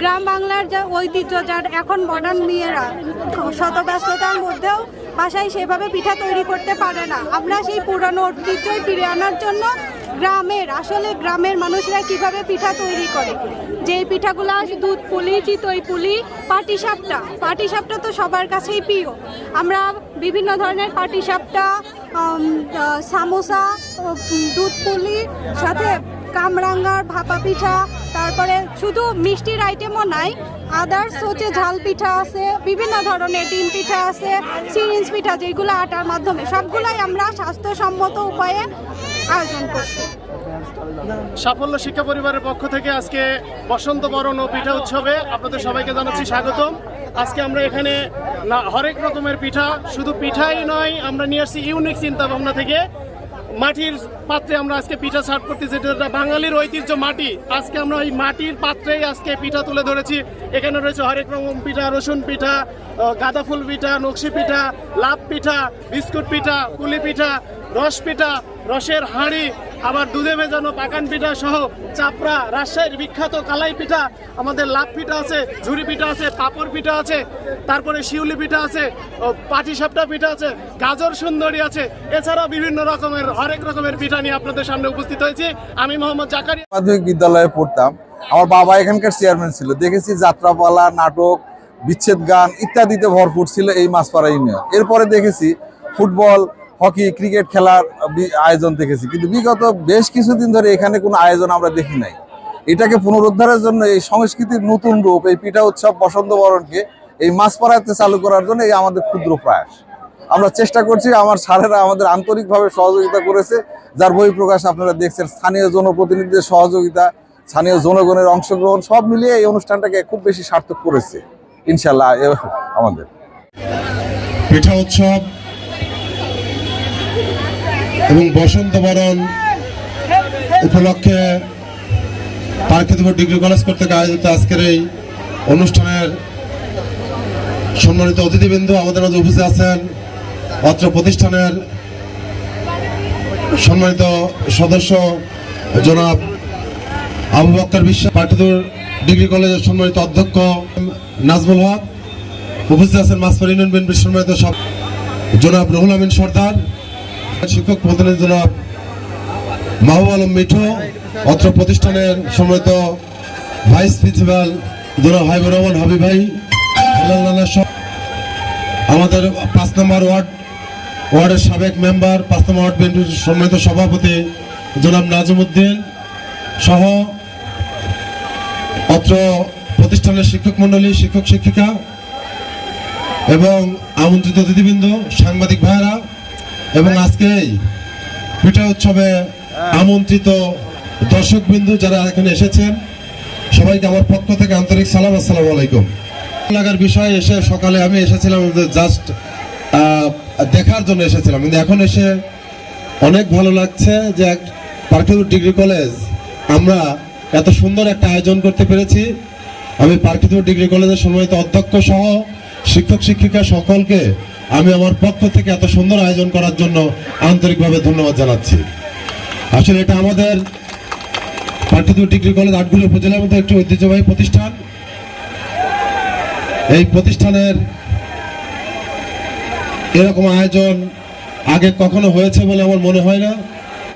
গ্রাম বাংলার যা ঐতিহ্য, যার এখন মডার্ন মেয়েরা শতব্যস্ততার মধ্যেও বাসায় সেভাবে পিঠা তৈরি করতে পারে না। আমরা সেই পুরানো ঐতিহ্যই ফিরে আনার জন্য গ্রামের, আসলে গ্রামের মানুষরা কীভাবে পিঠা তৈরি করে? যে পিঠাগুলো দুধ পুলি, চিতই পুলি, পাটিসাপটা পাটিসাপটা তো সবার কাছেই প্রিয়। আমরা বিভিন্ন ধরনের পাটিসাপটা সামোসা দুধ পুলি, সাথে কামরাঙ্গার ভাপা পিঠা তারপরে শুধু মিষ্টির আইটেমও নাই আদার্স হচ্ছে ঝাল পিঠা আছে, বিভিন্ন ধরনের ডিম পিঠা আছে সিরিঞ্জ পিঠা যেগুলো আটার মাধ্যমে, সবগুলাই আমরা স্বাস্থ্যসম্মত উপায়ে আয়োজন করছি। সাফল্য শিক্ষা পরিবারের পক্ষ থেকে আজকে বসন্ত বরণ ও পিঠা উৎসবে আপনাদের সবাইকে জানাচ্ছি স্বাগতম। আজকে আমরা এখানে হরেক রকমের পিঠা, শুধু পিঠাই নয়, আমরা নিয়ে আসছি ইউনিক চিন্তা ভাবনা থেকে। মাটির পাত্রে আমরা আজকে পিঠা সার্ভ করতেছি। যেটা বাঙালির ঐতিহ্য মাটি। আজকে আমরা ওই মাটির পাত্রেই আজকে পিঠা তুলে ধরেছি। এখানে রয়েছে হরেক রকম পিঠা, রসুন পিঠা গাঁদা ফুল পিঠা, নকশি পিঠা, লাভ পিঠা, বিস্কুট পিঠা পুলি পিঠা, রস পিঠা, রসের হাঁড়ি আবার দুধে ভেজানো পাকান পিঠা সহ চাপড়া, রাজশাহীর বিখ্যাত কালাই পিঠা, আমাদের লাভ পিঠা আছে, ঝুরি পিঠা আছে, পাপড় পিঠা আছে, তারপরে শিউলি পিঠা আছে পাটিসাপটা পিঠা আছে, গাজর সুন্দরী আছে। এছাড়াও বিভিন্ন রকমের, হরেক রকমের পিঠা নিয়ে আপনাদের সামনে উপস্থিত হয়েছি। আমি মোহাম্মদ জাকারি মাধ্যমিক বিদ্যালয়ে পড়তাম। আমার বাবা এখানকার চেয়ারম্যান ছিল। দেখেছি যাত্রাপালা, নাটক, বিচ্ছেদ গান ইত্যাদিতে ভরপুর ছিল এই মাছপাড়া ইউনিয়ন। এরপরে দেখেছি ফুটবল হকি, ক্রিকেট খেলার আয়োজন দেখেছি। কিন্তু বিগত বেশ কিছুদিন ধরে এখানে কোনো আয়োজন আমরা দেখি নাই। এটাকে পুনরুদ্ধারের জন্য এই সংস্কৃতির নতুন রূপ, এই পিঠা উৎসব, বসন্ত বরণকে এই মাছপাড়াতে চালু করার জন্য এই আমাদের ক্ষুদ্র প্রয়াস। আমরা চেষ্টা করছি, আমার স্যারেরা আমাদের আন্তরিকভাবে সহযোগিতা করেছে, যার বই প্রকাশ আপনারা দেখছেন। স্থানীয় জনপ্রতিনিধিদের সহযোগিতা, স্থানীয় জনগণের অংশগ্রহণ, সব মিলিয়ে এই অনুষ্ঠানটাকে খুব বেশি সার্থক করেছে। ইনশাল্লাহ আমাদের। পিঠা উৎসব এবং বসন্ত বরণ উপলক্ষে পার্কিতপুর ডিগ্রি কলেজ কর্তৃক আয়োজিত আজকের এই অনুষ্ঠানের সম্মানিত অতিথিবৃন্দ, আমাদের মাঝে উপস্থিত আছেন অত্র প্রতিষ্ঠানের সম্মানিত সদস্য জনাব আবু বক্কর বিশ্বাস পার্কিতপুর ডিগ্রি কলেজের সম্মানিত অধ্যক্ষ নাজমুল হক, উপস্থিত আছেন মাসফার ইউনিয়ন বিএনপির সম্মানিত সব জনাব রুহুল আমিন সর্দার শিক্ষক প্রতিনিধি জনাব মাহবুব আলম মিঠু অত্র প্রতিষ্ঠানের সম্মানিত ভাইস প্রিন্সিপাল জনাব হাইবুর রহমান হাবিব ভাই আমাদের পাঁচ নম্বর ওয়ার্ড, ওয়ার্ডের সাবেক মেম্বার, পাঁচ নম্বর ওয়ার্ড বিএনপির সম্মানিত সভাপতি জনাব নাজিমুদ্দিন সহ অত্র প্রতিষ্ঠানের শিক্ষক মণ্ডলী শিক্ষক শিক্ষিকা এবং আমন্ত্রিত অতিথিবৃন্দ, সাংবাদিক ভাইরা এবং আজকে পিঠা উৎসবে আমন্ত্রিত দর্শকবৃন্দ যারা এখানে এসেছেন, সবাইকে আমার পক্ষ থেকে আন্তরিক সালাম, আসসালামু আলাইকুম। লাগার বিষয়ে এসে সকালে আমি এসেছিলাম জাস্ট দেখার জন্য এসেছিলাম। কিন্তু এখন এসে অনেক ভালো লাগছে যে এক পার্কিপুর ডিগ্রি কলেজ, আমরা এত সুন্দর একটা আয়োজন করতে পেরেছি। আমি পার্কিপুর ডিগ্রি কলেজের সম্মানিত অধ্যক্ষ সহ শিক্ষক, শিক্ষিকা সকলকে আমি আমার পক্ষ থেকে এত সুন্দর আয়োজন করার জন্য আন্তরিকভাবে ধন্যবাদ জানাচ্ছি। আসলে এটা আমাদের পার্কিপুর ডিগ্রি কলেজ আটগুলি উপজেলার মধ্যে একটি ঐতিহ্যবাহী প্রতিষ্ঠান। এই প্রতিষ্ঠানের এরকম আয়োজন আগে কখনো হয়েছে বলে আমার মনে হয় না।